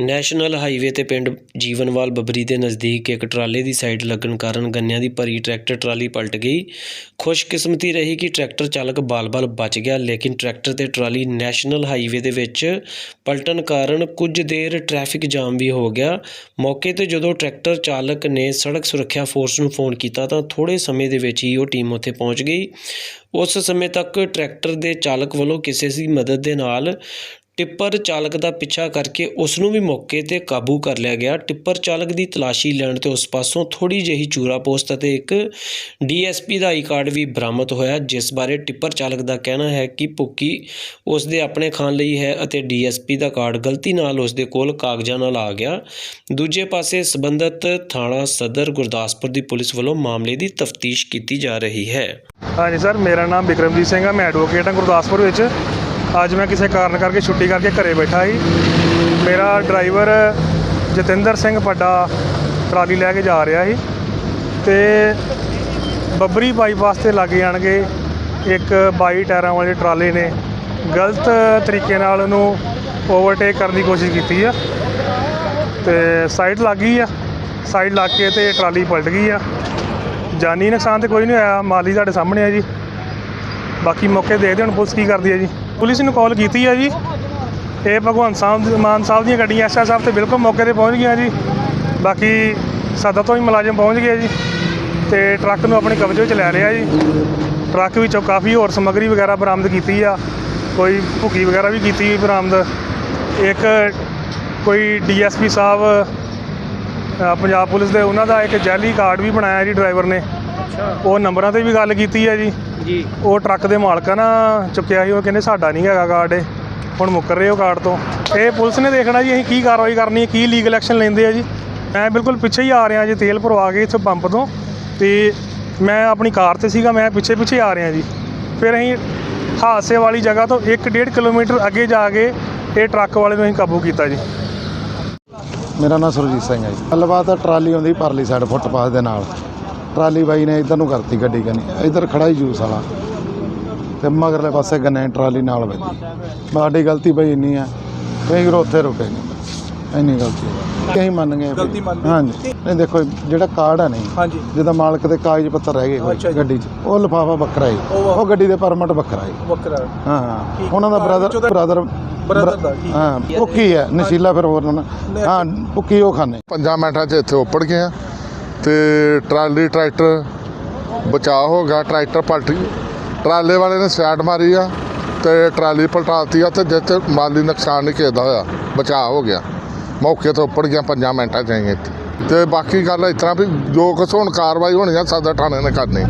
National highway ਤੇ ਪਿੰਡ ਜੀਵਨਵਾਲ ਬੱਬਰੀ ਦੇ ਨਜ਼ਦੀਕ ਇੱਕ ਟਰਾਲੇ ਦੀ ਸਾਈਡ ਲੱਗਣ ਕਾਰਨ ਗੰਨਿਆਂ ਦੀ ਭਰੀ ਟਰੈਕਟਰ ਟਰਾਲੀ ਪਲਟ ਗਈ। ਖੁਸ਼ਕਿਸਮਤੀ ਰਹੀ ਕਿ ਟਰੈਕਟਰ ਚਾਲਕ ਬਾਲ-ਬਾਲ ਬਚ ਗਿਆ, ਲੇਕਿਨ ਟਰੈਕਟਰ ਤੇ ਟਰਾਲੀ ਨੈਸ਼ਨਲ ਹਾਈਵੇ ਦੇ ਵਿੱਚ ਪਲਟਣ ਕਾਰਨ ਕੁਝ ਦੇਰ ਟ੍ਰੈਫਿਕ ਜਾਮ ਵੀ ਹੋ ਗਿਆ। ਮੌਕੇ ਤੇ ਜਦੋਂ ਟਰੈਕਟਰ ਚਾਲਕ ਨੇ ਸੜਕ ਸੁਰੱਖਿਆ ਫੋਰਸ ਨੂੰ ਫੋਨ ਕੀਤਾ ਤਾਂ ਥੋੜੇ ਸਮੇਂ ਦੇ ਵਿੱਚ ਹੀ ਉਹ ਟੀਮ ਉੱਥੇ ਪਹੁੰਚ ਗਈ। ਉਸ ਸਮੇਂ ਤੱਕ ਟਰੈਕਟਰ ਦੇ ਚਾਲਕ ਵੱਲੋਂ ਕਿਸੇ ਦੀ ਮਦਦ ਦੇ ਨਾਲ ਟਿੱਪਰ ਚਾਲਕ ਦਾ ਪਿੱਛਾ ਕਰਕੇ ਉਸ ਨੂੰ ਵੀ ਮੌਕੇ ਤੇ ਕਾਬੂ ਕਰ ਲਿਆ ਗਿਆ। ਟਿੱਪਰ ਚਾਲਕ ਦੀ ਤਲਾਸ਼ੀ ਲੈਣ ਤੇ ਉਸ ਪਾਸੋਂ ਥੋੜੀ ਜਿਹੀ ਚੂਰਾ ਪੋਸਟ ਅਤੇ ਇੱਕ ਡੀਐਸਪੀ ਦਾ ਆਈ ਕਾਰਡ ਵੀ ਬਰਾਮਦ ਹੋਇਆ, ਜਿਸ ਬਾਰੇ ਟਿੱਪਰ ਚਾਲਕ ਦਾ ਕਹਿਣਾ ਹੈ ਕਿ ਭੁੱਕੀ ਉਸ ਦੇ ਆਪਣੇ ਖਾਣ ਲਈ ਹੈ ਅਤੇ ਡੀਐਸਪੀ ਦਾ ਕਾਰਡ ਗਲਤੀ ਨਾਲ ਉਸ ਦੇ ਕੋਲ ਕਾਗਜ਼ਾਂ ਨਾਲ ਆ ਗਿਆ। ਦੂਜੇ ਪਾਸੇ ਸਬੰਧਤ ਥਾਣਾ ਸਦਰ ਗੁਰਦਾਸਪੁਰ ਦੀ ਪੁਲਿਸ ਵੱਲੋਂ ਮਾਮਲੇ ਦੀ ਤਫਤੀਸ਼ ਕੀਤੀ ਜਾ ਰਹੀ ਹੈ। ਹਾਂਜੀ ਸਰ, ਮੇਰਾ ਨਾਮ ਵਿਕਰਮਜੀਤ ਸਿੰਘ ਆ, ਮੈਂ ਐਡਵੋਕੇਟ ਹਾਂ ਗੁਰਦਾਸਪੁਰ ਵਿੱਚ। ਅੱਜ ਮੈਂ ਕਿਸੇ ਕਾਰਨ ਕਰਕੇ ਛੁੱਟੀ ਕਰਕੇ ਘਰੇ ਬੈਠਾ ਸੀ। ਮੇਰਾ ਡਰਾਈਵਰ ਜਤਿੰਦਰ ਸਿੰਘ ਪੱਡਾ ਟਰਾਲੀ ਲੈ ਕੇ ਜਾ ਰਿਹਾ ਸੀ ਤੇ ਬੱਬਰੀ ਬਾਈਪਾਸ ਤੇ ਲੱਗ ਜਾਣਗੇ ਇੱਕ ਬਾਈ ਟਾਇਰਾਂ ਵਾਲੇ ਟਰਾਲੇ ਨੇ। ਗਲਤ ਤਰੀਕੇ ਨਾਲ ਉਹਨੂੰ ਓਵਰਟੇਕ ਕਰਨ ਦੀ ਕੋਸ਼ਿਸ਼ ਕੀਤੀ ਆ। ਤੇ ਸਾਈਡ ਲੱਗ ਗਈ ਆ। ਸਾਈਡ ਲੱਗ ਕੇ ਤੇ ਟਰਾਲੀ ਪਲਟ ਗਈ ਆ। ਜਾਨੀ ਨੁਕਸਾਨ ਤੇ ਕੋਈ ਨਹੀਂ ਹੋਇਆ। ਮਾਲੀ ਸਾਡੇ ਸਾਹਮਣੇ ਆ ਜੀ। ਬਾਕੀ ਮੌਕੇ ਦੇਖਦੇ ਹੁਣ ਪੁਲਿਸ ਕੀ ਕਰਦੀ ਹੈ ਜੀ। ਪੁਲਿਸ ਨੂੰ ਕਾਲ ਕੀਤੀ ਹੈ ਜੀ। ਇਹ ਭਗਵੰਤ ਸਾਹਿਬ ਮਾਨ ਸਾਹਿਬ ਦੀਆਂ ਗੱਡੀਆਂ ਐਸਐਸ ਸਾਹਿਬ ਤੇ ਬਿਲਕੁਲ ਮੌਕੇ ਤੇ ਪਹੁੰਚ ਗਈਆਂ ਜੀ। ਬਾਕੀ ਸਾਦਾ ਤੋਂ ਹੀ ਮੁਲਾਜ਼ਮ ਪਹੁੰਚ ਗਏ ਜੀ। ਤੇ ਟਰੱਕ ਨੂੰ ਆਪਣੇ ਕਬਜ਼ੇ ਵਿੱਚ ਲੈ ਲਿਆ ਜੀ। ਟਰੱਕ ਵਿੱਚੋਂ ਕਾਫੀ ਹੋਰ ਸਮੱਗਰੀ ਵਗੈਰਾ ਬਰਾਮਦ ਕੀਤੀ ਆ। ਕੋਈ ਭੁੱਕੀ ਵਗੈਰਾ ਵੀ ਕੀਤੀ ਬਰਾਮਦ। ਇੱਕ ਕੋਈ ਡੀਐਸਪੀ ਸਾਹਿਬ ਪੰਜਾਬ ਪੁਲਿਸ ਦੇ ਉਹਨਾਂ ਦਾ ਇੱਕ ਜੈਲੀ ਕਾਰਡ ਵੀ ਬਣਾਇਆ ਜੀ ਡਰਾਈਵਰ ਨੇ। ਉਹ ਨੰਬਰਾਂ ਤੇ ਵੀ ਗੱਲ ਕੀਤੀ ਹੈ ਜੀ। ਜੀ ਉਹ ਟਰੱਕ ਦੇ ਮਾਲਕਾਂ ਨਾ ਚੁੱਕਿਆ ਸੀ ਉਹ ਕਹਿੰਦੇ ਸਾਡਾ ਨਹੀਂ ਹੈਗਾ ਕਾਰਡ ਇਹ। ਹੁਣ ਮੁੱਕਰ ਰਹੇ ਉਹ ਕਾਰਡ ਤੋਂ। ਇਹ ਪੁਲਿਸ ਨੇ ਦੇਖਣਾ ਜੀ ਅਸੀਂ ਕੀ ਕਾਰਵਾਈ ਕਰਨੀ ਹੈ ਕੀ ਲੀਗਲ ਐਕਸ਼ਨ ਲੈਂਦੇ ਆ ਜੀ। ਮੈਂ ਬਿਲਕੁਲ ਪਿੱਛੇ ਹੀ ਆ ਰਿਹਾ ਜੀ ਤੇਲ ਭਰਵਾ ਕੇ ਇੱਥੇ ਪੰਪ ਤੋਂ। ਤੇ ਮੈਂ ਆਪਣੀ ਕਾਰ ਤੇ ਸੀਗਾ ਮੈਂ ਪਿੱਛੇ ਪਿੱਛੇ ਆ ਰਿਹਾ ਜੀ। ਫਿਰ ਅਸੀਂ ਹਾਦਸੇ ਵਾਲੀ ਜਗ੍ਹਾ ਤੋਂ 1.5 ਕਿਲੋਮੀਟਰ ਅੱਗੇ ਜਾ ਕੇ ਇਹ ਟਰੱਕ ਵਾਲੇ ਨੂੰ ਅਸੀਂ ਕਾਬੂ ਕੀਤਾ ਜੀ। ਮੇਰਾ ਨਾਮ ਸੁਰਜੀਤ ਸਿੰਘ ਹੈ ਜੀ। ਗੱਲਬਾਤ ਟਰਾਲੀ ਆਉਂਦੀ ਪਰਲੀ ਸਾਈਡ ਫੁੱਟਪਾਥ ਦੇ ਨਾਲ। ਟਰਾਲੀ ਬਾਈ ਨੇ ਇਧਰ ਨੂੰ ਕਰਤੀ ਗੱਡੀ ਕਨੀ। ਇਧਰ ਖੜਾ ਹੀ ਜੂਸ ਵਾਲਾ। ਤੇ ਮਗਰਲੇ ਪਾਸੇ ਗੰਨੇ ਟਰਾਲੀ ਨਾਲ ਵੱਜੀ। ਸਾਡੀ ਗਲਤੀ ਬਈ ਇੰਨੀ ਆ। ਕਿ ਅਸੀਂ ਉੱਥੇ ਰੁਕੇ ਨਹੀਂ ਇੰਨੀ ਗਲਤੀ ਕਹੀਂ ਮੰਨ ਗਏ ਗਲਤੀ ਮੰਨ ਹਾਂਜੀ। ਨਹੀਂ ਦੇਖੋ ਜਿਹੜਾ ਕਾਰਡ ਹੈ ਨਹੀਂ ਜਿਹਦਾ ਮਾਲਕ ਦੇ ਕਾਗਜ਼ ਪੱਤਰ ਰਹਿ ਗਏ ਕੋਈ ਜੀ। ਗੱਡੀ 'ਚ ਉਹ ਲਿਫਾਫਾ ਵੱਖਰਾ ਹੈ ਉਹ- ਗੱਡੀ ਦੇ ਪਰਮਿਟ ਵੱਖਰਾ ਹੈ ਵੱਖਰਾ ਹਾਂ। ਉਹਨਾਂ ਦਾ ਬ੍ਰਦਰ ਬ੍ਰਦਰ। ਹਾਂ ਭੁੱਖੀ ਹੈ ਨਸ਼ੀਲਾ ਫਿਰ ਹੋਰ ਨਾ ਹਾਂ ਭੁੱਖੀ ਉਹ ਖਾਣੇ ਪੰਜਾਂ ਮਿੰਟਾਂ 'ਚ ਇੱਥੇ ਉੱਪੜ ਗਏ ਆ। ਤੇ ਟਰਾਲੀ ਟਰੈਕਟਰ ਬਚਾਅ ਹੋ ਗਿਆ, ਟਰੈਕਟਰ ਪਲਟ। ਗਈ ਟਰਾਲੇ ਵਾਲੇ ਨੇ ਸਾਈਡ ਮਾਰੀ ਆ ਤੇ ਟਰਾਲੀ ਪਲਟਾਤੀ ਆ ਤੇ ਜਿਸ 'ਚ ਮਾਲੀ ਨੁਕਸਾਨ ਨਹੀਂ ਕਿਸੇ ਹੋਇਆ, ਬਚਾਅ ਹੋ ਗਿਆ। ਮੌਕੇ ਤੋਂ ਉੱਪੜ ਗਿਆ ਪੰਜਾਂ ਮਿੰਟਾਂ 'ਚ ਆਏ ਇੱਥੇ। ਤੇ ਬਾਕੀ ਗੱਲ ਇਸ ਤਰ੍ਹਾਂ ਵੀ ਜੋ ਕੁਛ ਹੁਣ ਕਾਰਵਾਈ ਹੋਣੀ ਆ ਸਦਰ ਥਾਣੇ ਨੇ ਕਰਨੀ।